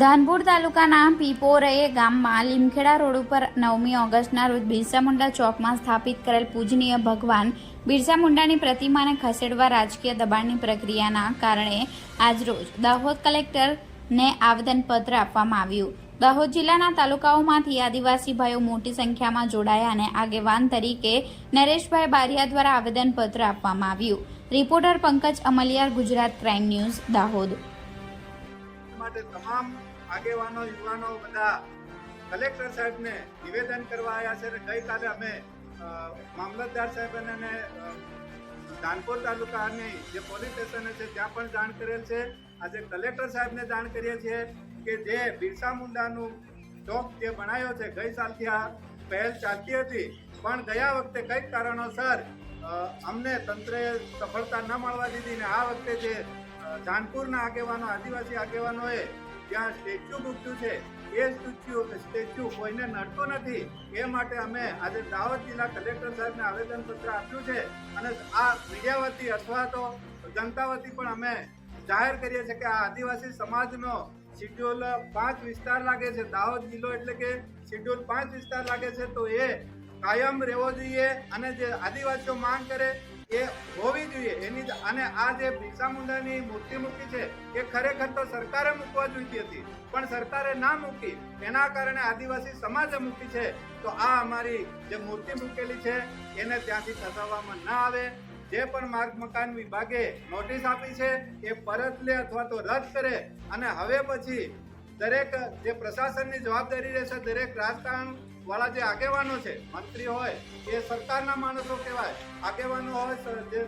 ધાનપુર તાલુકાના પીપોરએ ગામમાં લીમખેડા રોડ ઉપર નવમી ઓગસ્ટના રોજ બિરસા મુંડા ચોકમાં સ્થાપિત કરેલ પૂજનીય ભગવાન બિરસા મુંડાની પ્રતિમાને ખસેડવા રાજકીય દબાણની પ્રક્રિયાના કારણે આજરોજ દાહોદ કલેક્ટરને આવેદનપત્ર આપવામાં આવ્યું. દાહોદ જિલ્લાના તાલુકાઓમાંથી આદિવાસી ભાઈઓ મોટી સંખ્યામાં જોડાયા અને આગેવાન તરીકે નરેશભાઈ બારિયા દ્વારા આવેદનપત્ર આપવામાં આવ્યું. Reporter Pankaj Amliyar, Gujarat crime news, Dahod. માટે તમામ આગેવાનો, યુવાનો બધા કલેક્ટર સાહેબને નિવેદન કરવા આવ્યા છે અને ગઈકાલે અમે મામલતદાર સાહેબ અને ધાનપુર તાલુકાની જે પોલીસ સ્ટેશન છે ત્યાં પણ જાણ કરેલ છે. આજે કલેક્ટર સાહેબને જાણ કરીએ છીએ કે જે બિરસા મુંડાનું ચોક જે બનાવ્યો છે, ગઈ સાલથી આ પહેલ ચાલતી હતી, પણ ગયા વખતે કંઈક કારણોસર અમને તંત્રએ સફળતા ન મળવા દીધી ને આ વખતે જે જાનપુરના આગેવાનો, આદિવાસી આગેવાનોએ જ્યાં સ્ટેચ્યુ મૂક્યું છે, એ સ્ટેચ્યુ સ્ટેચ્યુ કોઈને નડતું નથી. એ માટે અમે આજે દાહોદ જિલ્લા કલેક્ટર સાહેબને આવેદનપત્ર આપ્યું છે અને આ મીડિયા વતી અથવા તો જનતા વતી પણ અમે જાહેર કરીએ છીએ કે આ આદિવાસી સમાજનો શિડ્યુલ પાંચ વિસ્તાર લાગે છે. દાહોદ જિલ્લો એટલે કે શિડ્યુલ પાંચ વિસ્તાર લાગે છે. તો એ કાયમ રહેવો જોઈએ અને જે આદિવાસીઓ માંગ કરે એ હોવી જોઈએ. એની અને આ જે બિરસા મુંડાની મૂર્તિ મૂકી છે, એ ખરેખર તો સરકારે મૂકવા જોઈતી હતી. પણ સરકારે ના મૂકી, એના કારણે આદિવાસી સમાજે મૂકી છે, તો આ અમારી જે મૂર્તિ મૂકેલી છે, એને ત્યાંથી ખસાવવામાં ના આવે. જે પણ માર્ગ મકાન વિભાગે નોટિસ આપી છે, એ પરત લે અથવા તો રદ કરે. અને હવે પછી દરેક જે પ્રશાસનની જવાબદારી રહેશે, દરેક રાજકારણ વાળા જે આગેવાનો છે, મંત્રી હોય, એ સરકારના માણસો કહેવાય. આગેવાનો હોય જે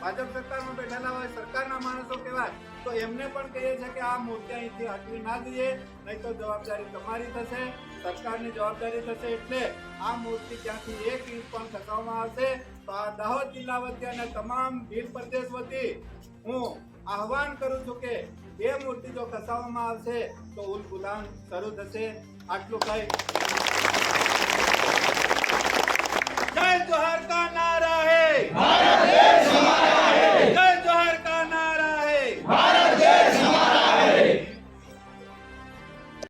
ભાજપ સરકારમાં બેઠેલા હોય, સરકારના માણસો કહેવાય. તો એમને પણ કહીએ છીએ કે આ મૂર્તિ અહીંથી હટવી ના દઈએ, નહીં તો જવાબદારી તમારી થશે, સરકારની જવાબદારી થશે એટલે આ મૂર્તિ ત્યાંથી એક ઇંચ પણ ખસવામાં આવશે. તો આ દાહોદ જિલ્લા વતી અને તમામ ભીલ પ્રદેશ વતી હું આહવાન કરું છું કે એ મૂર્તિ જો ખસાવવામાં આવશે તો ઉલ ગુલામ શરૂ થશે. આટલું કઈ જય જોહાર